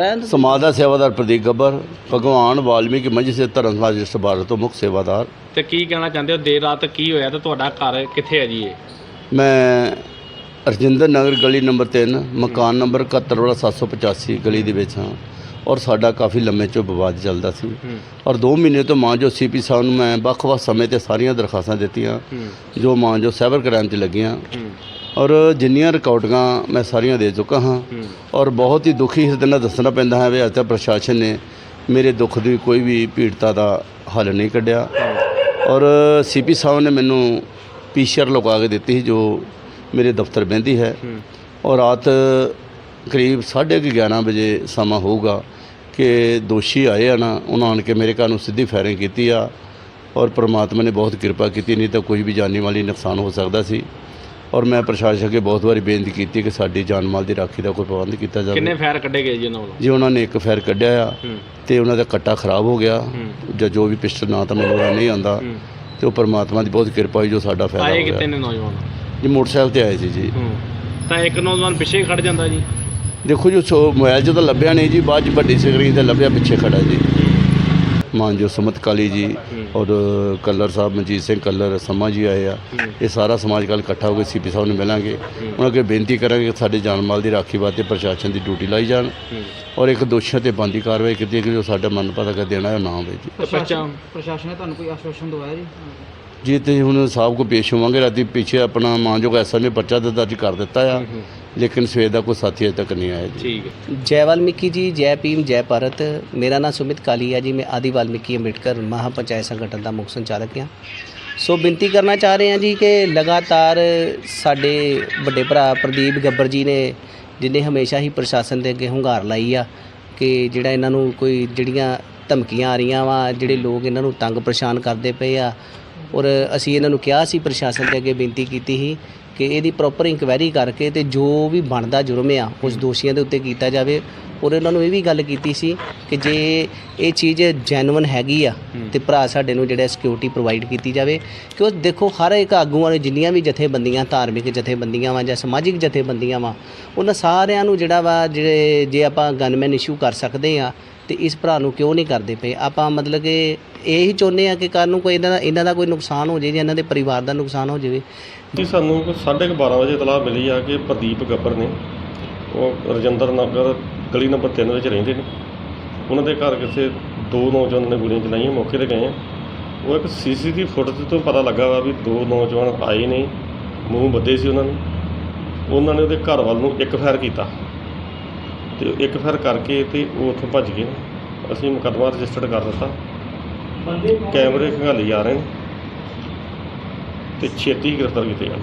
ਰਹਿਣ ਸਮਾਜ ਦਾ ਸੇਵਾਦਾਰ ਪ੍ਰਦੀਪ ਗੱਬਰ ਭਗਵਾਨ ਵਾਲਮੀਕੀ ਮੰਝ ਸੇ ਧਰਮ ਸਮਾਜ ਰਜਿਸਟਰ ਭਾਰਤ ਤੋਂ ਮੁੱਖ ਸੇਵਾਦਾਰ। ਤੇ ਕੀ ਕਹਿਣਾ ਚਾਹੁੰਦੇ ਹੋ? ਦੇਰ ਰਾਤ ਕੀ ਹੋਇਆ ਤੇ ਤੁਹਾਡਾ ਘਰ ਕਿੱਥੇ ਹੈ ਜੀ ਇਹ? ਮੈਂ ਰਜਿੰਦਰ ਨਗਰ ਗਲੀ ਨੰਬਰ 3 ਮਕਾਨ ਨੰਬਰ 71 ਵਾਲਾ 785 ਗਲੀ ਦੇ ਵਿੱਚ ਹਾਂ। ਔਰ ਸਾਡਾ ਕਾਫੀ ਲੰਮੇ ਚੋਂ ਵਿਵਾਦ ਚੱਲਦਾ ਸੀ। ਔਰ 2 ਮਹੀਨੇ ਤੋਂ ਮਾਂ ਜੋ ਸੀਪੀ ਸਾਹਿਬ ਨੂੰ ਮੈਂ ਵੱਖ-ਵੱਖ ਸਮੇਂ ਤੇ ਸਾਰੀਆਂ ਦਰਖਾਸਤਾਂ ਦਿੱਤੀਆਂ। ਜੋ ਮਾਂ ਜੋ ਸਾਈਬਰ ਕ੍ਰਾਈਮ 'ਚ ਲੱਗੀਆਂ। ਔਰ ਜਿੰਨੀਆਂ ਰਿਕਾਰਡਿੰਗਾਂ ਮੈਂ ਸਾਰੀਆਂ ਦੇ ਚੁੱਕਾ ਹਾਂ ਔਰ ਬਹੁਤ ਹੀ ਦੁਖੀ ਹਿਰਦੇ ਨਾਲ ਦੱਸਣਾ ਪੈਂਦਾ ਹੈ ਵੀ ਅੱਜ ਤੱਕ ਪ੍ਰਸ਼ਾਸਨ ਨੇ ਮੇਰੇ ਦੁੱਖ ਦੀ ਕੋਈ ਵੀ ਪੀੜਤਾ ਦਾ ਹੱਲ ਨਹੀਂ ਕੱਢਿਆ। ਔਰ ਸੀਪੀ ਸਾਹਿਬ ਨੇ ਮੈਨੂੰ ਪੀਸ਼ਰ ਲਗਾ ਕੇ ਦਿੱਤੀ ਸੀ ਜੋ ਮੇਰੇ ਦਫ਼ਤਰ ਬਹਿੰਦੀ ਹੈ। ਔਰ ਰਾਤ ਕਰੀਬ 11:30 ਵਜੇ ਸਮਾਂ ਹੋਊਗਾ ਕਿ ਦੋਸ਼ੀ ਆਏ ਆ ਨਾ ਉਹਨਾਂ ਆਣ ਕੇ ਮੇਰੇ ਘਰ ਨੂੰ ਸਿੱਧੀ ਫਾਇਰਿੰਗ ਕੀਤੀ ਆ। ਔਰ ਪ੍ਰਮਾਤਮਾ ਨੇ ਬਹੁਤ ਕਿਰਪਾ ਕੀਤੀ ਨਹੀਂ ਤਾਂ ਕੋਈ ਵੀ ਜਾਨੀ ਮਾਲੀ ਨੁਕਸਾਨ ਹੋ ਸਕਦਾ ਸੀ। ਔਰ ਮੈਂ ਪ੍ਰਸ਼ਾਸਨ ਅੱਗੇ ਬਹੁਤ ਵਾਰੀ ਬੇਨਤੀ ਕੀਤੀ ਕਿ ਸਾਡੀ ਜਾਨ ਮਾਲ ਦੀ ਰਾਖੀ ਦਾ ਕੋਈ ਪ੍ਰਬੰਧ ਕੀਤਾ ਕਿੰਨੇ ਜਾਵੇ ਫਾਇਰ ਕੱਢੇ ਗਏ ਜੀ ਉਹਨਾਂ ਵੱਲੋਂ? ਜੀ ਉਹਨਾਂ ਨੇ ਇੱਕ ਫਾਇਰ ਕੱਢਿਆ ਆ ਹੂੰ। ਤੇ ਉਹਨਾਂ ਦਾ ਕੱਟਾ ਖਰਾਬ ਹੋ ਗਿਆ। ਜਾਂ ਜੋ ਵੀ ਪਿਸਟਲ ਨਾ ਤਾਂ ਮੈਨੂੰ ਉਹਦਾ ਨਹੀਂ ਆਉਂਦਾ। ਹੂੰ। ਤੇ ਉਹ ਪ੍ਰਮਾਤਮਾ ਦੀ ਬਹੁਤ ਕਿਰਪਾ ਹੋਈ ਜੋ ਸਾਡਾ ਫਾਇਦਾ ਆਏ ਹੋ ਕਿਤੇ ਗਿਆ ਨੇ ਨੌਜਵਾਨ? ਜੀ ਮੋਟਰਸਾਈਕਲ ਤੇ ਆਏ ਸੀ ਜੀ। ਹੂੰ। ਤਾਂ ਇੱਕ ਨੌਜਵਾਨ ਪਿੱਛੇ ਖੜ ਜਾਂਦਾ ਜੀ। ਦੇਖੋ ਜੀ ਸੋ ਮੋਬਾਈਲ ਤਾਂ ਲੱਭਿਆ ਨਹੀਂ ਜੀ ਬਾਅਦ 'ਚ ਵੱਡੀ ਸਕਰੀਨ ਤੇ ਲੱਭਿਆ ਪਿੱਛੇ ਖੜਾ ਜੀ। ਮਾਨਜੋ ਸੁਮਤ ਕਾਲੀ ਜੀ ਔਰ ਕੱਲਰ ਸਾਹਿਬ ਮਨਜੀਤ ਸਿੰਘ ਕੱਲਰ ਸਮਾ ਜੀ ਆਏ ਆ, ਇਹ ਸਾਰਾ ਸਮਾਜ ਕੱਲ ਇਕੱਠਾ ਹੋ ਕੇ ਸੀਪੀ ਸਾਹਿਬ ਨੂੰ ਮਿਲਾਂਗੇ। ਉਹਨਾਂ ਅੱਗੇ ਬੇਨਤੀ ਕਰਾਂਗੇ ਕਿ ਸਾਡੇ ਜਾਨ ਮਾਲ ਦੀ ਰਾਖੀ ਵਾਸਤੇ ਪ੍ਰਸ਼ਾਸਨ ਦੀ ਡਿਊਟੀ ਲਾਈ ਜਾਣ ਔਰ ਇੱਕ ਦੋਸ਼ੀਆਂ ਤੇ ਬੰਦੀ ਕਾਰਵਾਈ ਕੀਤੀ ਜਾਏ ਕਿ ਜੋ ਸਾਡਾ ਮਨ ਪਤਾ ਕਰ ਦੇਣਾ ਹੈ ਉਹ ਨਾ ਹੋਵੇ ਜੀ। ਤੇ ਪ੍ਰਸ਼ਾਸਨ ਨੇ ਤੁਹਾਨੂੰ ਕੋਈ ਆਸ਼ਵਾਸਨ ਦਵਾਇਆ ਜੀ? ਜੀ ਤੇ ਹੁਣ ਸਾਹਿਬ ਕੋ ਪੇਸ਼ ਹੋਵਾਂਗੇ ਰਾਤੀ ਪਿੱਛੇ ਆਪਣਾ ਮਾਨਯੋਗ ਐਸਐਮ ਨੇ ਪਰਚਾ ਤਾਂ ਦਰਜ ਕਰ ਦਿੱਤਾ ਆ ਲੇਕਿਨ ਸਵੇਰ ਦਾ ਕੋਈ ਸਾਥੀ ਅਜੇ ਤੱਕ ਨਹੀਂ ਆਇਆ ਜੀ। ਠੀਕ ਹੈ। ਜੈ ਵਾਲਮੀਕੀ ਜੀ ਜੈ ਭੀਮ ਜੈ ਭਾਰਤ ਮੇਰਾ ਨਾਮ ਸੁਮਿਤ ਕਾਲੀ ਹੈ ਜੀ ਮੈਂ ਆਦਿ ਵਾਲਮੀਕੀ ਅੰਬੇਡਕਰ ਮਹਾ ਪੰਚਾਇਤ ਸੰਗਠਨ ਦਾ ਮੁੱਖ ਸੰਚਾਲਕ ਹਾਂ। ਸੋ ਬੇਨਤੀ ਕਰਨਾ ਚਾਹ ਰਹੇ ਹਾਂ ਜੀ ਕਿ ਲਗਾਤਾਰ ਸਾਡੇ ਵੱਡੇ ਭਰਾ ਪ੍ਰਦੀਪ ਗੱਬਰ ਜੀ ਨੇ ਜਿਨੇ ਹਮੇਸ਼ਾ ਹੀ ਪ੍ਰਸ਼ਾਸਨ ਦੇ ਅੱਗੇ ਹੁੰਗਾਰ ਲਾਈ ਆ ਕਿ ਜਿਹੜਾ ਇਹਨਾਂ ਨੂੰ ਕੋਈ ਜਿਹੜੀਆਂ ਧਮਕੀਆਂ ਆ ਰਹੀਆਂ ਵਾ ਜਿਹੜੇ ਲੋਕ ਇਹਨਾਂ ਨੂੰ ਤੰਗ ਪਰੇਸ਼ਾਨ ਕਰਦੇ ਪਏ ਆ ਔਰ ਅਸੀਂ ਇਹਨਾਂ ਨੂੰ ਕਿਹਾ ਸੀ ਪ੍ਰਸ਼ਾਸਨ ਦੇ ਅੱਗੇ ਬੇਨਤੀ ਕੀਤੀ ਸੀ ਕਿ ਇਹਦੀ ਪ੍ਰੋਪਰ ਇਨਕੁਆਇਰੀ ਕਰਕੇ ਤੇ ਜੋ ਵੀ ਬਣਦਾ ਜੁਰਮ ਆ ਉਸ ਦੋਸ਼ੀਆਂ ਦੇ ਉੱਤੇ ਕੀਤਾ ਜਾਵੇ। ਔਰ ਇਹਨਾਂ ਨੂੰ ਇਹ ਵੀ ਗੱਲ ਕੀਤੀ ਸੀ ਕਿ ਜੇ ਇਹ ਚੀਜ਼ ਜੈਨੂਇਨ ਹੈਗੀ ਆ ਤੇ ਭਰਾ ਸਾਡੇ ਨੂੰ ਜਿਹੜਾ ਸਿਕਿਉਰਿਟੀ ਪ੍ਰੋਵਾਈਡ ਕੀਤੀ ਜਾਵੇ। ਕਿਉਂ ਦੇਖੋ ਹਰ ਇੱਕ ਆਗੂਆਂ ਨੇ ਜਿੰਨੀਆਂ ਵੀ ਜਥੇਬੰਦੀਆਂ ਧਾਰਮਿਕ ਜਥੇਬੰਦੀਆਂ ਵਾ ਜਾਂ ਸਮਾਜਿਕ ਜਥੇਬੰਦੀਆਂ ਵਾ ਉਹਨਾਂ ਸਾਰਿਆਂ ਨੂੰ ਜਿਹੜਾ ਵਾ ਜਿਹੜੇ ਜੇ ਆਪਾਂ ਗਨਮੈਨ ਇਸ਼ੂ ਕਰ ਸਕਦੇ ਆ ਤੇ ਇਸ ਭਰਾ ਨੂੰ ਕਿਉਂ ਨਹੀਂ ਕਰਦੇ ਪਏ? ਆਪਾਂ ਮਤਲਬ ਕਿ ਇਹੀ ਚਾਹੁੰਦੇ ਆ ਕਿ ਕੱਲ ਨੂੰ ਕੋਈ ਇਹਨਾਂ ਦਾ ਇਹਨਾਂ ਦਾ ਕੋਈ ਨੁਕਸਾਨ ਹੋ ਜਾਵੇ ਜਾਂ ਇਹਨਾਂ ਦੇ ਪਰਿਵਾਰ ਦਾ ਨੁਕਸਾਨ ਹੋ ਜਾਵੇ। ਜੀ, ਸਾਨੂੰ ਕੋਈ ਸਾਢੇ ਕੁ 12 ਵਜੇ ਇਤਲਾਹ ਮਿਲੀ ਆ ਕਿ ਪ੍ਰਦੀਪ ਗੱਬਰ ਨੇ, ਉਹ ਰਜਿੰਦਰ ਨਗਰ ਗਲੀ ਨੰਬਰ 3 ਵਿੱਚ ਰਹਿੰਦੇ ਨੇ। ਉਹਨਾਂ ਦੇ ਘਰ ਕਿਸੇ ਦੋ ਨੌਜਵਾਨਾਂ ਨੇ ਗੋਲੀਆਂ ਚਲਾਈਆਂ, ਮੌਕੇ ਤੇ ਗਏ ਆ। ਉਹ ਇੱਕ ਸੀਸੀਟੀਵੀ ਫੁਟੇਜ ਤੋਂ ਪਤਾ ਲੱਗਾ ਵਾ ਵੀ ਦੋ ਨੌਜਵਾਨ ਆਏ ਨੇ, ਮੂੰਹ ਬੱਦੇ ਸੀ ਉਹਨਾਂ ਨੇ। ਉਹਨਾਂ ਨੇ ਉਹਦੇ ਘਰ ਵੱਲ ਨੂੰ ਇੱਕ ਫਾਇਰ ਕੀਤਾ। ਤੇ ਇੱਕ ਫਾਇਰ ਕਰਕੇ ਤੇ ਉਹ ਉੱਥੋਂ ਭੱਜ ਗਏ। ਅਸੀਂ ਮੁਕੱਦਮਾ ਰਜਿਸਟਰਡ ਕਰ ਦਿੱਤਾ ਕੈਮਰੇ ਖੰਗਾਲੀ ਜਾ ਰਹੇ ਨੇ ਤੇ ਛੇਤੀ ਗ੍ਰਿਫਤਾਰ ਕੀਤੇ ਜਾਣ